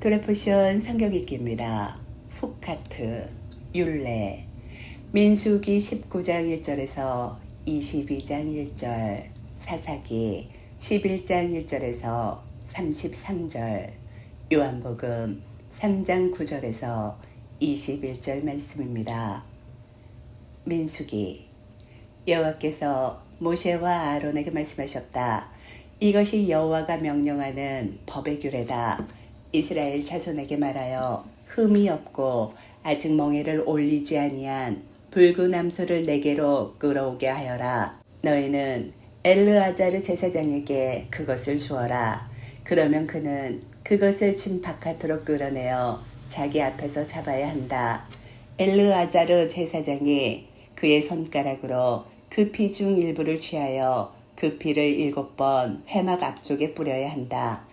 드레포션 성경 읽기입니다. 훅카트, 율례, 민수기 19장 1절에서 22장 1절, 사사기 11장 1절에서 33절, 요한복음 3장 9절에서 21절 말씀입니다. 민수기 여호와께서 모세와 아론에게 말씀하셨다. 이것이 여호와가 명령하는 법의 규례다. 이스라엘 자손에게 말하여 흠이 없고 아직 멍에를 올리지 아니한 붉은 암소를 내게로 끌어오게 하여라. 너희는 엘르아자르 제사장에게 그것을 주어라. 그러면 그는 그것을 짐 바깥으로 끌어내어 자기 앞에서 잡아야 한다. 엘르아자르 제사장이 그의 손가락으로 그 피 중 일부를 취하여 그 피를 일곱 번 회막 앞쪽에 뿌려야 한다.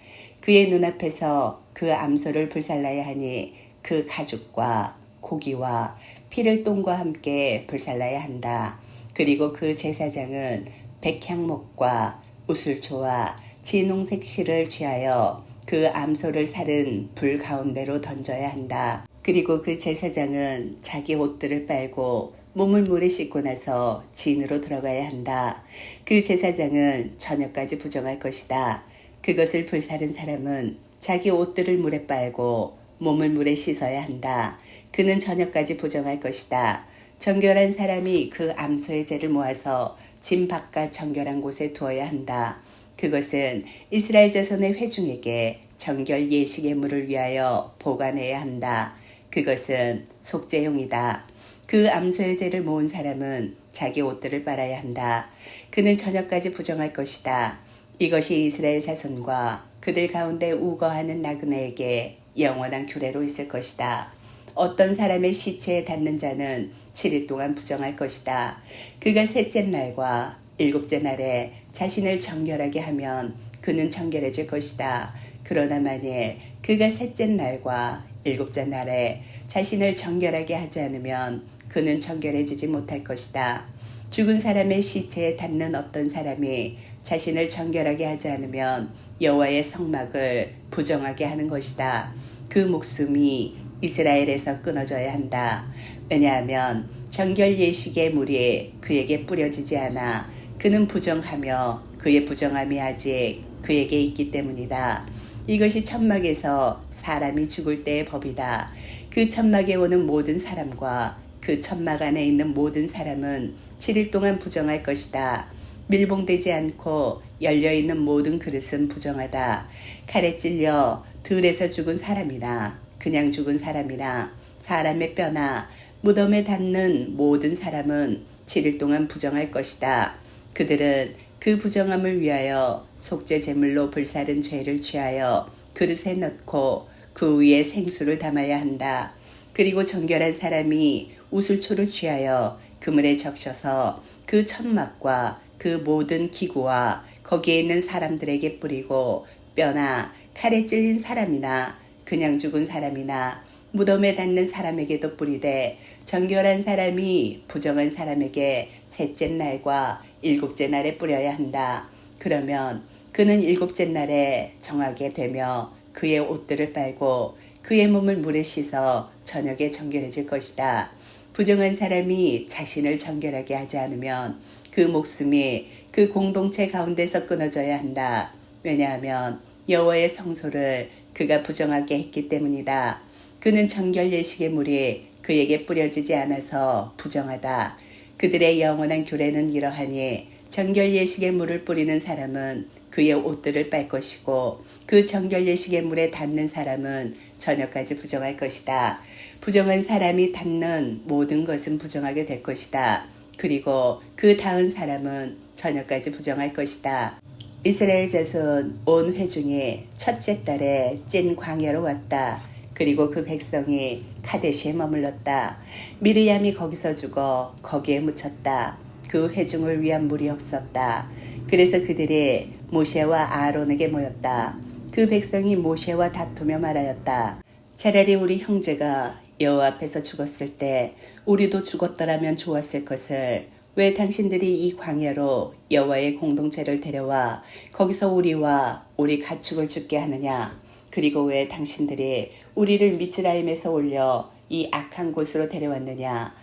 그의 눈앞에서 그 암소를 불살라야 하니 그 가죽과 고기와 피를 똥과 함께 불살라야 한다. 그리고 그 제사장은 백향목과 우슬초와 진홍색 실을 취하여 그 암소를 살은 불 가운데로 던져야 한다. 그리고 그 제사장은 자기 옷들을 빨고 몸을 물에 씻고 나서 진으로 들어가야 한다. 그 제사장은 저녁까지 부정할 것이다. 그것을 불사른 사람은 자기 옷들을 물에 빨고 몸을 물에 씻어야 한다. 그는 저녁까지 부정할 것이다. 정결한 사람이 그 암소의 죄를 모아서 짐 바깥 정결한 곳에 두어야 한다. 그것은 이스라엘 자손의 회중에게 정결 예식 예물을 위하여 보관해야 한다. 그것은 속죄용이다. 그 암소의 죄를 모은 사람은 자기 옷들을 빨아야 한다. 그는 저녁까지 부정할 것이다. 이것이 이스라엘 자손과 그들 가운데 우거하는 나그네에게 영원한 규례로 있을 것이다. 어떤 사람의 시체에 닿는 자는 7일 동안 부정할 것이다. 그가 셋째 날과 일곱째 날에 자신을 정결하게 하면 그는 정결해질 것이다. 그러나 만일 그가 셋째 날과 일곱째 날에 자신을 정결하게 하지 않으면 그는 정결해지지 못할 것이다. 죽은 사람의 시체에 닿는 어떤 사람이 자신을 정결하게 하지 않으면 여호와의 성막을 부정하게 하는 것이다. 그 목숨이 이스라엘에서 끊어져야 한다. 왜냐하면 정결 예식의 물이 그에게 뿌려지지 않아 그는 부정하며 그의 부정함이 아직 그에게 있기 때문이다. 이것이 천막에서 사람이 죽을 때의 법이다. 그 천막에 오는 모든 사람과 그 천막 안에 있는 모든 사람은 7일 동안 부정할 것이다. 밀봉되지 않고 열려있는 모든 그릇은 부정하다. 칼에 찔려 들에서 죽은 사람이나 그냥 죽은 사람이나 사람의 뼈나 무덤에 닿는 모든 사람은 7일 동안 부정할 것이다. 그들은 그 부정함을 위하여 속죄 제물로 불사른 죄를 취하여 그릇에 넣고 그 위에 생수를 담아야 한다. 그리고 정결한 사람이 우슬초를 취하여 그물에 적셔서 그 천막과 그 모든 기구와 거기에 있는 사람들에게 뿌리고 뼈나 칼에 찔린 사람이나 그냥 죽은 사람이나 무덤에 닿는 사람에게도 뿌리되 정결한 사람이 부정한 사람에게 셋째 날과 일곱째 날에 뿌려야 한다. 그러면 그는 일곱째 날에 정하게 되며 그의 옷들을 빨고 그의 몸을 물에 씻어 저녁에 정결해질 것이다. 부정한 사람이 자신을 정결하게 하지 않으면 그 목숨이 그 공동체 가운데서 끊어져야 한다. 왜냐하면 여호와의 성소를 그가 부정하게 했기 때문이다. 그는 정결 예식의 물이 그에게 뿌려지지 않아서 부정하다. 그들의 영원한 규례는 이러하니 정결 예식의 물을 뿌리는 사람은 그의 옷들을 빨 것이고 그 정결 예식의 물에 닿는 사람은 저녁까지 부정할 것이다. 부정한 사람이 닿는 모든 것은 부정하게 될 것이다. 그리고 그 닿은 사람은 저녁까지 부정할 것이다. 이스라엘 자손 온 회중이 첫째 달에 찐 광야로 왔다. 그리고 그 백성이 카데시에 머물렀다. 미리암이 거기서 죽어 거기에 묻혔다. 그 회중을 위한 물이 없었다. 그래서 그들이 모세와 아론에게 모였다. 그 백성이 모세와 다투며 말하였다. 차라리 우리 형제가 여호와 앞에서 죽었을 때 우리도 죽었더라면 좋았을 것을 왜 당신들이 이 광야로 여호와의 공동체를 데려와 거기서 우리와 우리 가축을 죽게 하느냐? 그리고 왜 당신들이 우리를 미츠라임에서 올려 이 악한 곳으로 데려왔느냐?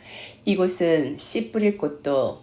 이곳은 씨 뿌릴 곳도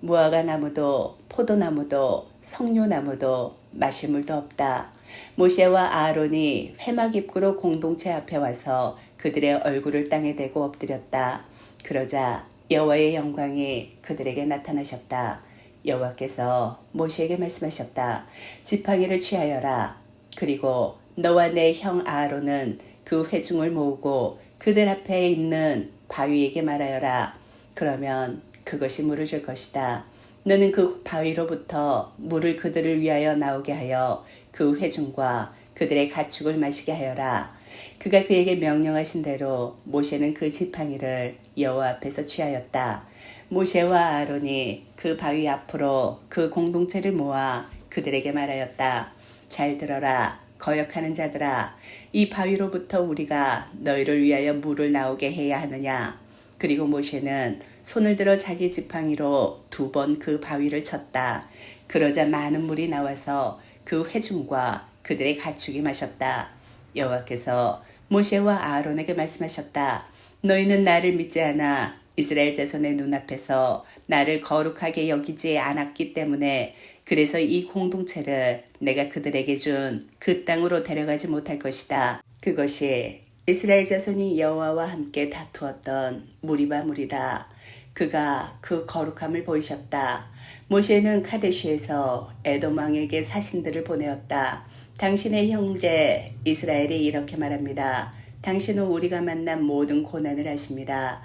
무화과 나무도 포도나무도 석류나무도 마실 물도 없다. 모세와 아론이 회막 입구로 공동체 앞에 와서 그들의 얼굴을 땅에 대고 엎드렸다. 그러자 여호와의 영광이 그들에게 나타나셨다. 여호와께서 모세에게 말씀하셨다. 지팡이를 취하여라. 그리고 너와 내 형 아론은 그 회중을 모으고 그들 앞에 있는 바위에게 말하여라. 그러면 그것이 물을 줄 것이다. 너는 그 바위로부터 물을 그들을 위하여 나오게 하여 그 회중과 그들의 가축을 마시게 하여라. 그가 그에게 명령하신 대로 모세는 그 지팡이를 여호와 앞에서 취하였다. 모세와 아론이 그 바위 앞으로 그 공동체를 모아 그들에게 말하였다. 잘 들어라. 거역하는 자들아. 이 바위로부터 우리가 너희를 위하여 물을 나오게 해야 하느냐. 그리고 모세는 손을 들어 자기 지팡이로 두 번 그 바위를 쳤다. 그러자 많은 물이 나와서 그 회중과 그들의 가축이 마셨다. 여호와께서 모세와 아론에게 말씀하셨다. 너희는 나를 믿지 않아 이스라엘 자손의 눈앞에서 나를 거룩하게 여기지 않았기 때문에 그래서 이 공동체를 내가 그들에게 준 그 땅으로 데려가지 못할 것이다. 그것이 이스라엘 자손이 여호와와 함께 다투었던 무리바 무리다. 그가 그 거룩함을 보이셨다. 모세는 카데시에서 에돔 왕에게 사신들을 보내었다. 당신의 형제 이스라엘이 이렇게 말합니다. 당신은 우리가 만난 모든 고난을 아십니다.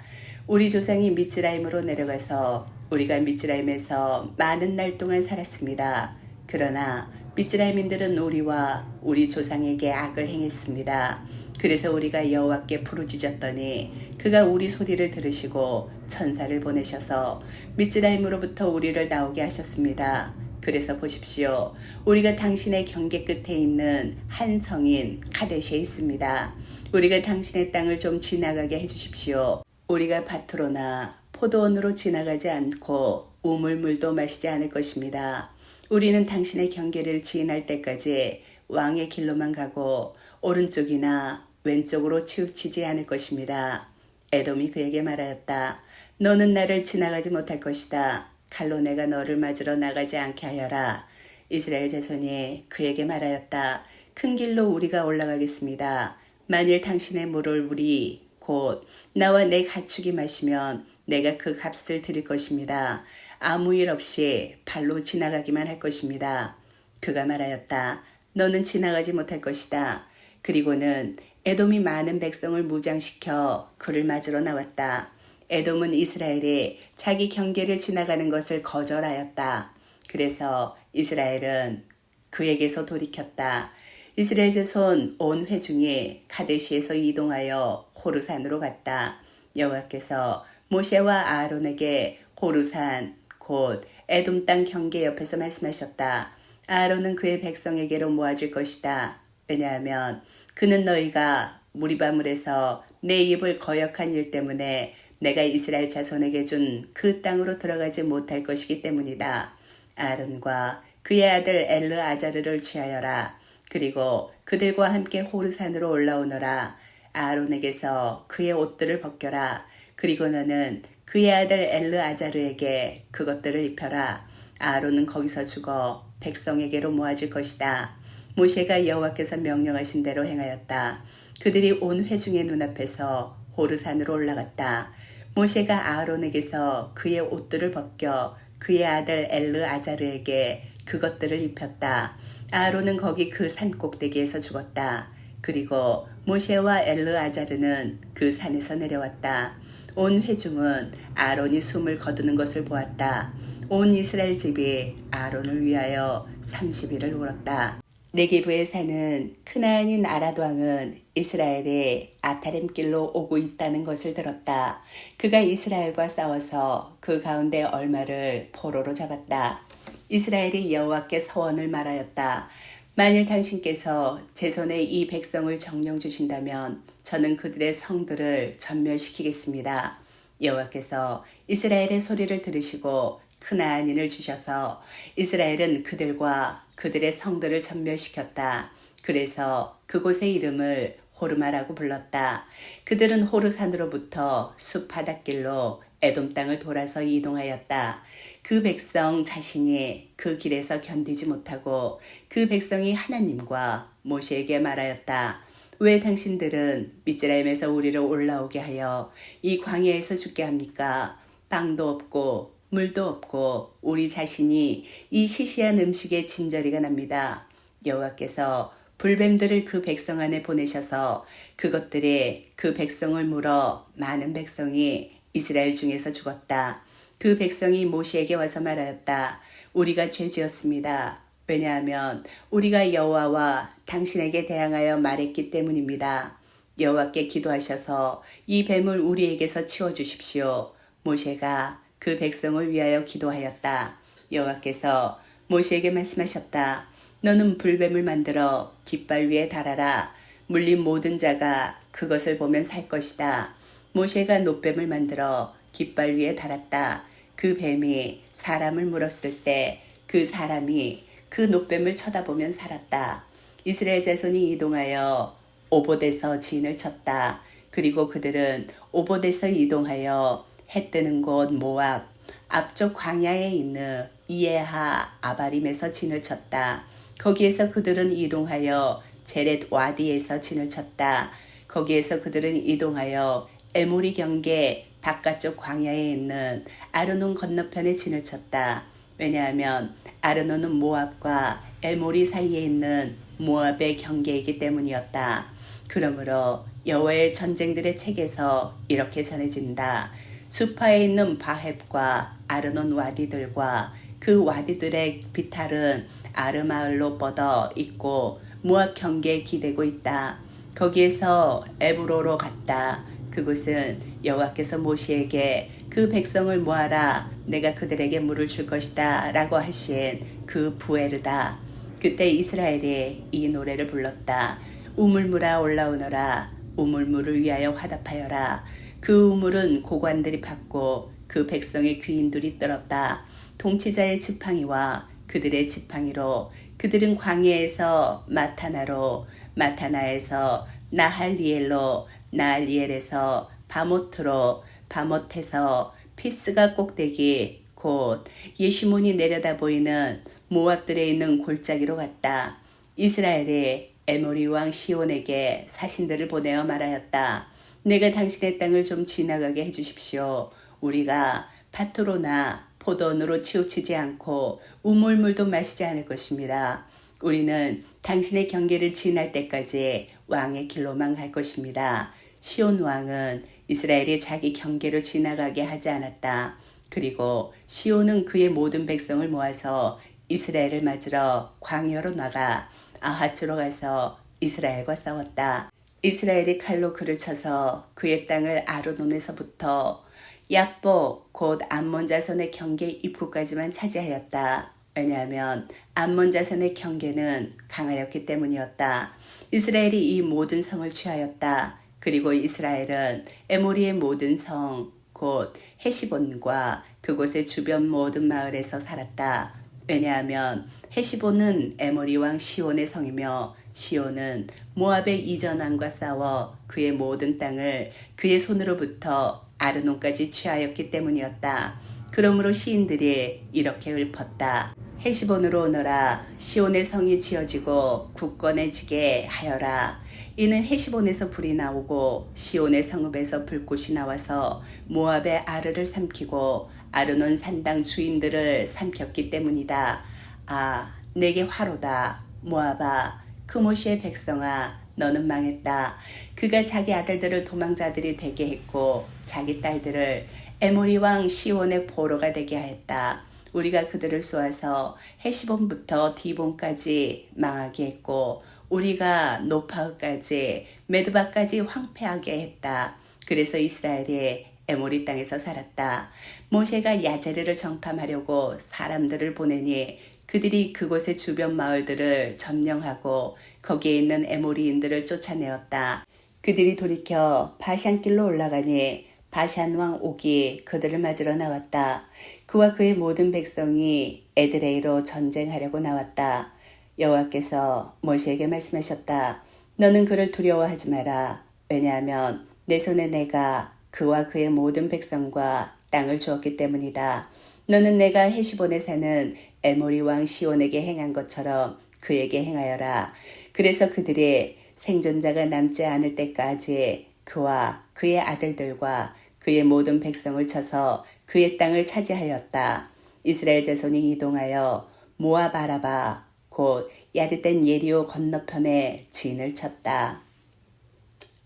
우리 조상이 미츠라임으로 내려가서 우리가 미츠라임에서 많은 날 동안 살았습니다. 그러나 미츠라임인들은 우리와 우리 조상에게 악을 행했습니다. 그래서 우리가 여호와께 부르짖었더니 그가 우리 소리를 들으시고 천사를 보내셔서 미츠라임으로부터 우리를 나오게 하셨습니다. 그래서 보십시오. 우리가 당신의 경계 끝에 있는 한 성인 카데시에 있습니다. 우리가 당신의 땅을 좀 지나가게 해주십시오. 우리가 밭으로나 포도원으로 지나가지 않고 우물물도 마시지 않을 것입니다. 우리는 당신의 경계를 지날 때까지 왕의 길로만 가고 오른쪽이나 왼쪽으로 치우치지 않을 것입니다. 에돔이 그에게 말하였다. 너는 나를 지나가지 못할 것이다. 칼로 내가 너를 맞으러 나가지 않게 하여라. 이스라엘 자손이 그에게 말하였다. 큰 길로 우리가 올라가겠습니다. 만일 당신의 물을 우리 곧 나와 내 가축이 마시면 내가 그 값을 드릴 것입니다. 아무 일 없이 발로 지나가기만 할 것입니다. 그가 말하였다. 너는 지나가지 못할 것이다. 그리고는 에돔이 많은 백성을 무장시켜 그를 맞으러 나왔다. 에돔은 이스라엘이 자기 경계를 지나가는 것을 거절하였다. 그래서 이스라엘은 그에게서 돌이켰다. 이스라엘 자손 온 회중이 카데시에서 이동하여 호르산으로 갔다. 여호와께서 모세와 아론에게 호르산 곧 에돔 땅 경계 옆에서 말씀하셨다. 아론은 그의 백성에게로 모아질 것이다. 왜냐하면 그는 너희가 무리바물에서 내 입을 거역한 일 때문에 내가 이스라엘 자손에게 준 그 땅으로 들어가지 못할 것이기 때문이다. 아론과 그의 아들 엘르 아자르를 취하여라. 그리고 그들과 함께 호르산으로 올라오너라. 아론에게서 그의 옷들을 벗겨라. 그리고 너는 그의 아들 엘르 아자르에게 그것들을 입혀라. 아론은 거기서 죽어 백성에게로 모아질 것이다. 모세가 여호와께서 명령하신 대로 행하였다. 그들이 온 회중의 눈앞에서 호르산으로 올라갔다. 모세가 아론에게서 그의 옷들을 벗겨 그의 아들 엘르 아자르에게 그것들을 입혔다. 아론은 거기 그 산 꼭대기에서 죽었다. 그리고 모세와 엘르 아자르는 그 산에서 내려왔다. 온 회중은 아론이 숨을 거두는 것을 보았다. 온 이스라엘 집이 아론을 위하여 30일을 울었다. 네게부에 사는 크나안인 아라도 왕은 이스라엘의 아타렘길로 오고 있다는 것을 들었다. 그가 이스라엘과 싸워서 그 가운데 얼마를 포로로 잡았다. 이스라엘이 여호와께 서원을 말하였다. 만일 당신께서 제 손에 이 백성을 정령 주신다면 저는 그들의 성들을 전멸시키겠습니다. 여호와께서 이스라엘의 소리를 들으시고 크나안인을 주셔서 이스라엘은 그들과 그들의 성들을 전멸시켰다. 그래서 그곳의 이름을 호르마라고 불렀다. 그들은 호르산으로부터 숲 바닷길로 에돔 땅을 돌아서 이동하였다. 그 백성 자신이 그 길에서 견디지 못하고 그 백성이 하나님과 모세에게 말하였다. 왜 당신들은 미즈라임에서 우리를 올라오게 하여 이 광야에서 죽게 합니까? 빵도 없고 물도 없고 우리 자신이 이 시시한 음식에 진저리가 납니다. 여호와께서 불뱀들을 그 백성 안에 보내셔서 그것들이 그 백성을 물어 많은 백성이 이스라엘 중에서 죽었다. 그 백성이 모시에게 와서 말하였다. 우리가 죄지었습니다. 왜냐하면 우리가 여호와와 당신에게 대항하여 말했기 때문입니다. 여호와께 기도하셔서 이 뱀을 우리에게서 치워 주십시오. 모세가 그 백성을 위하여 기도하였다. 여호와께서 모세에게 말씀하셨다. 너는 불뱀을 만들어 깃발 위에 달아라. 물린 모든 자가 그것을 보면 살 것이다. 모세가 노뱀을 만들어 깃발 위에 달았다. 그 뱀이 사람을 물었을 때 그 사람이 그 노뱀을 쳐다보면 살았다. 이스라엘 자손이 이동하여 오봇에서 진을 쳤다. 그리고 그들은 오봇에서 이동하여 해 뜨는 곳 모압 앞쪽 광야에 있는 이에하 아바림에서 진을 쳤다. 거기에서 그들은 이동하여 제렛 와디에서 진을 쳤다. 거기에서 그들은 이동하여 에모리 경계 바깥쪽 광야에 있는 아르논 건너편에 진을 쳤다. 왜냐하면 아르논은 모압과 에모리 사이에 있는 모압의 경계이기 때문이었다. 그러므로 여호와의 전쟁들의 책에서 이렇게 전해진다. 수파에 있는 바헵과 아르논 와디들과 그 와디들의 비탈은 아르마을로 뻗어 있고 모압 경계에 기대고 있다. 거기에서 에브로로 갔다. 그곳은 여호와께서 모시에게 그 백성을 모아라. 내가 그들에게 물을 줄 것이다 라고 하신 그 부에르다. 그때 이스라엘이 이 노래를 불렀다. 우물물아 올라오너라. 우물물을 위하여 화답하여라 그 우물은 고관들이 팠고 그 백성의 귀인들이 떨었다 통치자의 지팡이와 그들의 지팡이로 그들은 광야에서 마타나로 마타나에서 나할리엘로 나알리엘에서 바모트로 바모트에서 피스가 꼭대기 곧 예시몬이 내려다 보이는 모압들에 있는 골짜기로 갔다. 이스라엘이 에모리 왕 시온에게 사신들을 보내어 말하였다. 내가 당신의 땅을 좀 지나가게 해주십시오. 우리가 파토로나 포도원으로 치우치지 않고 우물물도 마시지 않을 것입니다. 우리는 당신의 경계를 지날 때까지 왕의 길로만 갈 것입니다. 시온 왕은 이스라엘이 자기 경계로 지나가게 하지 않았다. 그리고 시온은 그의 모든 백성을 모아서 이스라엘을 맞으러 광야로 나가 아하츠로 가서 이스라엘과 싸웠다. 이스라엘이 칼로 그를 쳐서 그의 땅을 아르논에서부터 야보 곧 암몬 자손의 경계 입구까지만 차지하였다. 왜냐하면 암몬 자손의 경계는 강하였기 때문이었다. 이스라엘이 이 모든 성을 취하였다. 그리고 이스라엘은 에모리의 모든 성, 곧 헤시본과 그곳의 주변 모든 마을에서 살았다. 왜냐하면 헤시본은 에모리 왕 시온의 성이며 시온은 모압의 이전왕과 싸워 그의 모든 땅을 그의 손으로부터 아르논까지 취하였기 때문이었다. 그러므로 시인들이 이렇게 읊었다. 헤시본으로 오너라 시온의 성이 지어지고 굳건해지게 하여라. 이는 헤시본에서 불이 나오고 시온의 성읍에서 불꽃이 나와서 모압의 아르를 삼키고 아르논 산당 주인들을 삼켰기 때문이다. 아, 내게 화로다. 모압아, 크모시의 백성아, 너는 망했다. 그가 자기 아들들을 도망자들이 되게 했고 자기 딸들을 에모리 왕 시온의 보로가 되게 하였다. 우리가 그들을 쏘아서 헤시본부터 디본까지 망하게 했고 우리가 노파까지 메드바까지 황폐하게 했다. 그래서 이스라엘이 에모리 땅에서 살았다. 모세가 야제르를 정탐하려고 사람들을 보내니 그들이 그곳의 주변 마을들을 점령하고 거기에 있는 에모리인들을 쫓아내었다. 그들이 돌이켜 바샨길로 올라가니 바샨 왕 옥이 그들을 맞으러 나왔다. 그와 그의 모든 백성이 에드레이로 전쟁하려고 나왔다. 여호와께서 모세에게 말씀하셨다. 너는 그를 두려워하지 마라. 왜냐하면 내 손에 내가 그와 그의 모든 백성과 땅을 주었기 때문이다. 너는 내가 헤시본에 사는 에모리 왕 시온에게 행한 것처럼 그에게 행하여라. 그래서 그들이 생존자가 남지 않을 때까지 그와 그의 아들들과 그의 모든 백성을 쳐서 그의 땅을 차지하였다. 이스라엘 자손이 이동하여 모압 아라바 곧 야르된 예리오 건너편에 진을 쳤다.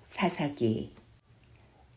사사기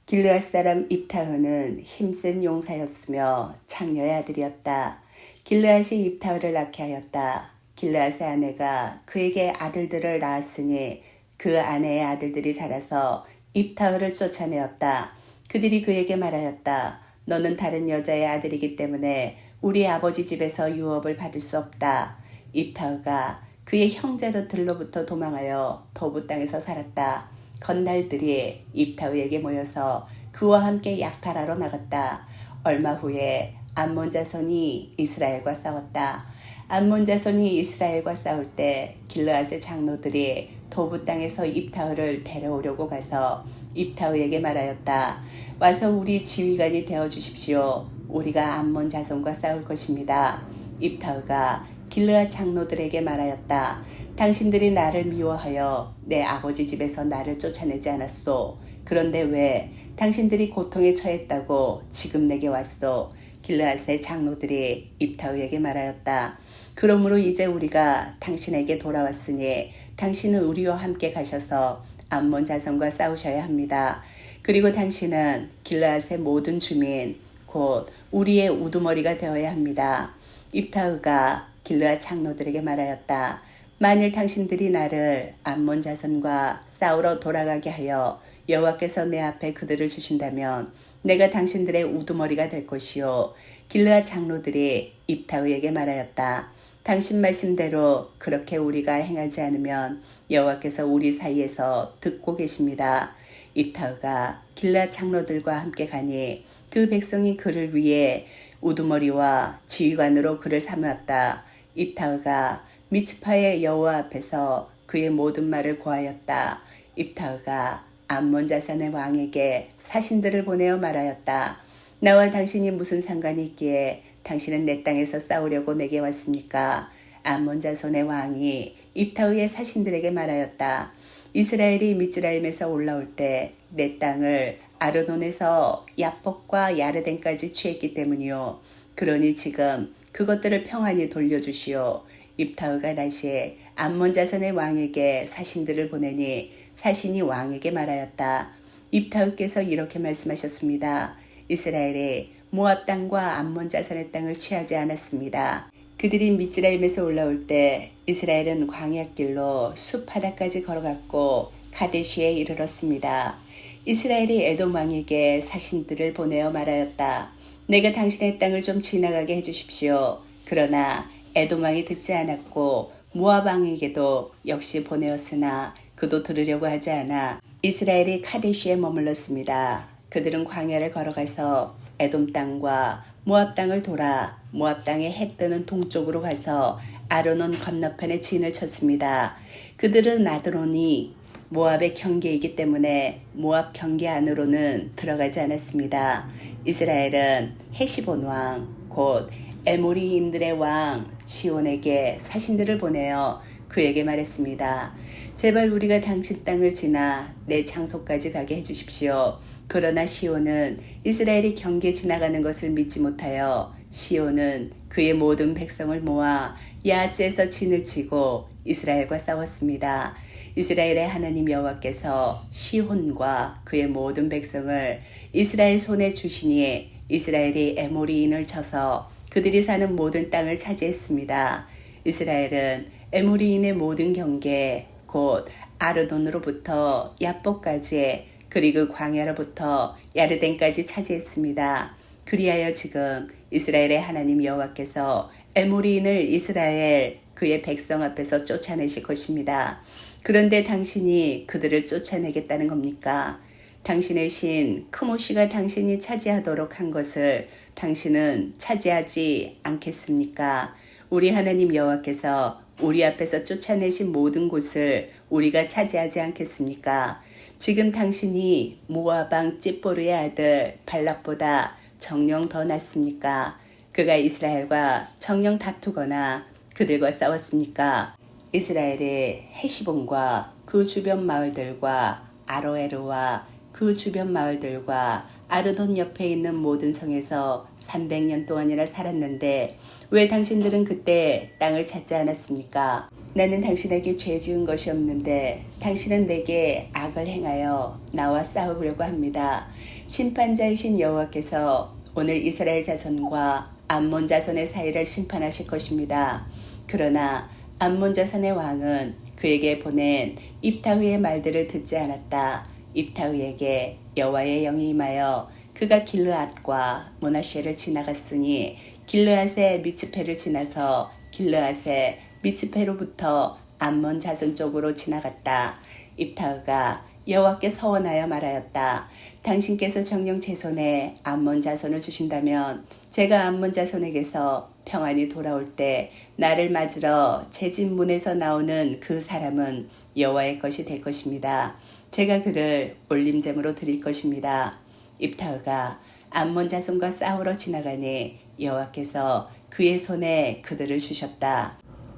길르앗 사람 입타흐는 힘센 용사였으며 창녀의 아들이었다. 길르앗이 입타흐를 낳게 하였다. 길르앗의 아내가 그에게 아들들을 낳았으니 그 아내의 아들들이 자라서 입타흐를 쫓아내었다. 그들이 그에게 말하였다. 너는 다른 여자의 아들이기 때문에 우리 아버지 집에서 유업을 받을 수 없다. 입타흐가 그의 형제들로부터 도망하여 도부 땅에서 살았다. 건날들이 입타흐에게 모여서 그와 함께 약탈하러 나갔다. 얼마 후에 암몬 자손이 이스라엘과 싸웠다. 암몬 자손이 이스라엘과 싸울 때 길르앗의 장로들이 도부 땅에서 입타흐를 데려오려고 가서 입타흐에게 말하였다. 와서 우리 지휘관이 되어 주십시오. 우리가 암몬 자손과 싸울 것입니다. 입타흐가 길르앗 장로들에게 말하였다. 당신들이 나를 미워하여 내 아버지 집에서 나를 쫓아내지 않았소. 그런데 왜 당신들이 고통에 처했다고 지금 내게 왔소? 길르앗의 장로들이 입타흐에게 말하였다. 그러므로 이제 우리가 당신에게 돌아왔으니 당신은 우리와 함께 가셔서 암몬 자손과 싸우셔야 합니다. 그리고 당신은 길르앗의 모든 주민 곧 우리의 우두머리가 되어야 합니다. 입타흐가 길르앗 장로들에게 말하였다. 만일 당신들이 나를 암몬 자손과 싸우러 돌아가게 하여 여호와께서 내 앞에 그들을 주신다면 내가 당신들의 우두머리가 될 것이요 길르앗 장로들이 입타흐에게 말하였다. 당신 말씀대로 그렇게 우리가 행하지 않으면 여호와께서 우리 사이에서 듣고 계십니다. 입타흐가 길라 장로들과 함께 가니 그 백성이 그를 위해 우두머리와 지휘관으로 그를 삼았다. 입타흐가 미츠파의 여호와 앞에서 그의 모든 말을 고하였다. 입타흐가 암몬 자산의 왕에게 사신들을 보내어 말하였다. 나와 당신이 무슨 상관이 있기에 당신은 내 땅에서 싸우려고 내게 왔습니까? 암몬 자손의 왕이 입타흐의 사신들에게 말하였다. 이스라엘이 미즈라임에서 올라올 때 내 땅을 아르논에서 야폭과 야르덴까지 취했기 때문이요. 그러니 지금 그것들을 평안히 돌려주시오. 입타흐가 다시 암몬 자손의 왕에게 사신들을 보내니 사신이 왕에게 말하였다. 입타흐께서 이렇게 말씀하셨습니다. 이스라엘이 모압 땅과 암몬 자손의 땅을 취하지 않았습니다. 그들이 미즈라임에서 올라올 때 이스라엘은 광야길로 숲 바다까지 걸어갔고 카데시에 이르렀습니다. 이스라엘이 에돔 왕에게 사신들을 보내어 말하였다. 내가 당신의 땅을 좀 지나가게 해주십시오. 그러나 에돔 왕이 듣지 않았고 모압 왕에게도 역시 보내었으나 그도 들으려고 하지 않아 이스라엘이 카데시에 머물렀습니다. 그들은 광야를 걸어가서 에돔 땅과 모압 땅을 돌아 모압 땅의 해 뜨는 동쪽으로 가서 아르논 건너편에 진을 쳤습니다. 그들은 아드론이 모압의 경계이기 때문에 모압 경계 안으로는 들어가지 않았습니다. 이스라엘은 헤시본 왕, 곧 에모리인들의 왕 시온에게 사신들을 보내어 그에게 말했습니다. 제발 우리가 당신 땅을 지나 내 장소까지 가게 해주십시오. 그러나 시온은 이스라엘이 경계 지나가는 것을 믿지 못하여 시온은 그의 모든 백성을 모아 야하츠에서 진을 치고 이스라엘과 싸웠습니다. 이스라엘의 하나님 여호와께서 시혼과 그의 모든 백성을 이스라엘 손에 주시니 이스라엘이 에모리인을 쳐서 그들이 사는 모든 땅을 차지했습니다. 이스라엘은 에모리인의 모든 경계 곧 아르돈으로부터 야복까지 그리고 광야로부터 야르덴까지 차지했습니다. 그리하여 지금 이스라엘의 하나님 여호와께서 에모리인을 이스라엘 그의 백성 앞에서 쫓아내실 것입니다. 그런데 당신이 그들을 쫓아내겠다는 겁니까? 당신의 신 크모시가 당신이 차지하도록 한 것을 당신은 차지하지 않겠습니까? 우리 하나님 여호와께서 우리 앞에서 쫓아내신 모든 곳을 우리가 차지하지 않겠습니까? 지금 당신이 모아방 찌뽀르의 아들 발락보다 정령 더 낫습니까? 그가 이스라엘과 정령 다투거나 그들과 싸웠습니까? 이스라엘의 헤시본과 그 주변 마을들과 아로에르와 그 주변 마을들과 아르돈 옆에 있는 모든 성에서 300년 동안이나 살았는데 왜 당신들은 그때 땅을 찾지 않았습니까? 나는 당신에게 죄 지은 것이 없는데 당신은 내게 악을 행하여 나와 싸우려고 합니다. 심판자이신 여호와께서 오늘 이스라엘 자손과 암몬 자손의 사이를 심판하실 것입니다. 그러나 암몬 자손의 왕은 그에게 보낸 입타흐의 말들을 듣지 않았다. 입타흐에게 여호와의 영이 임하여 그가 길르앗과 모나셰를 지나갔으니 길르앗의 미츠페를 지나서 길르앗의 미츠페로부터 암몬 자손 쪽으로 지나갔다. 입타흐가 여호와께 서원하여 말하였다. 당신께서 정령 제 손에 암몬 자손을 주신다면 제가 암몬 자손에게서 평안히 돌아올 때 나를 맞으러 제 집 문에서 나오는 그 사람은 여호와의 것이 될 것입니다. 제가 그를 올림잼으로 드릴 것입니다. 입타흐가 암몬 자손과 싸우러 지나가니 여호와께서 그의 손에 그들을 주셨다.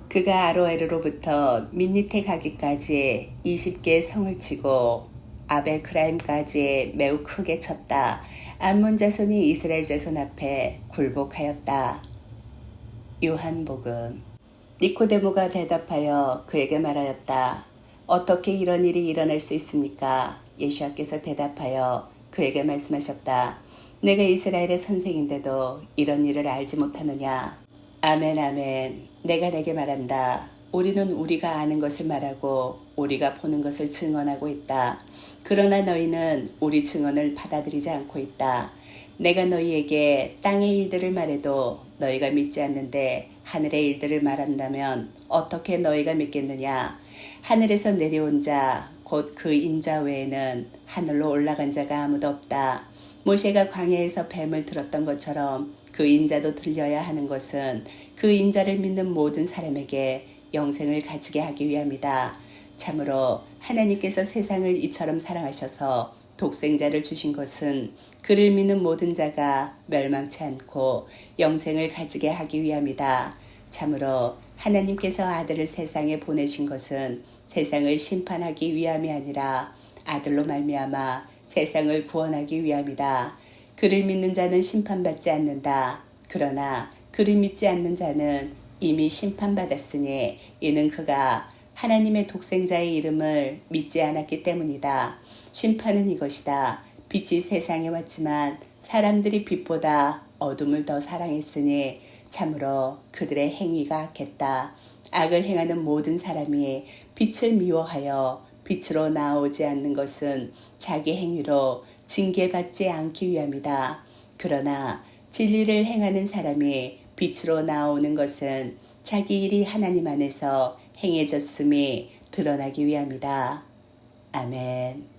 그가 아로에르로부터 민니테 가기까지 20개의 성을 치고 아벨크라임까지 매우 크게 쳤다. 암몬 자손이 이스라엘 자손 앞에 굴복하였다. 요한복음 니코데모가 대답하여 그에게 말하였다. 어떻게 이런 일이 일어날 수 있습니까? 예수와께서 대답하여 그에게 말씀하셨다. 내가 이스라엘의 선생인데도 이런 일을 알지 못하느냐? 아멘, 아멘. 내가 내게 말한다. 우리는 우리가 아는 것을 말하고 우리가 보는 것을 증언하고 있다. 그러나 너희는 우리 증언을 받아들이지 않고 있다. 내가 너희에게 땅의 일들을 말해도 너희가 믿지 않는데 하늘의 일들을 말한다면 어떻게 너희가 믿겠느냐? 하늘에서 내려온 자, 곧 그 인자 외에는 하늘로 올라간 자가 아무도 없다. 모세가 광야에서 뱀을 들었던 것처럼 그 인자도 들려야 하는 것은 그 인자를 믿는 모든 사람에게 영생을 가지게 하기 위함이다. 참으로 하나님께서 세상을 이처럼 사랑하셔서 독생자를 주신 것은 그를 믿는 모든 자가 멸망치 않고 영생을 가지게 하기 위함이다. 참으로 하나님께서 아들을 세상에 보내신 것은 세상을 심판하기 위함이 아니라 아들로 말미암아 세상을 구원하기 위함이다. 그를 믿는 자는 심판받지 않는다. 그러나 그를 믿지 않는 자는 이미 심판받았으니 이는 그가 하나님의 독생자의 이름을 믿지 않았기 때문이다. 심판은 이것이다. 빛이 세상에 왔지만 사람들이 빛보다 어둠을 더 사랑했으니 참으로 그들의 행위가 악했다. 악을 행하는 모든 사람이 빛을 미워하여 빛으로 나오지 않는 것은 자기 행위로 징계받지 않기 위함이다. 그러나 진리를 행하는 사람이 빛으로 나오는 것은 자기 일이 하나님 안에서 행해졌음이 드러나기 위함이다. 아멘.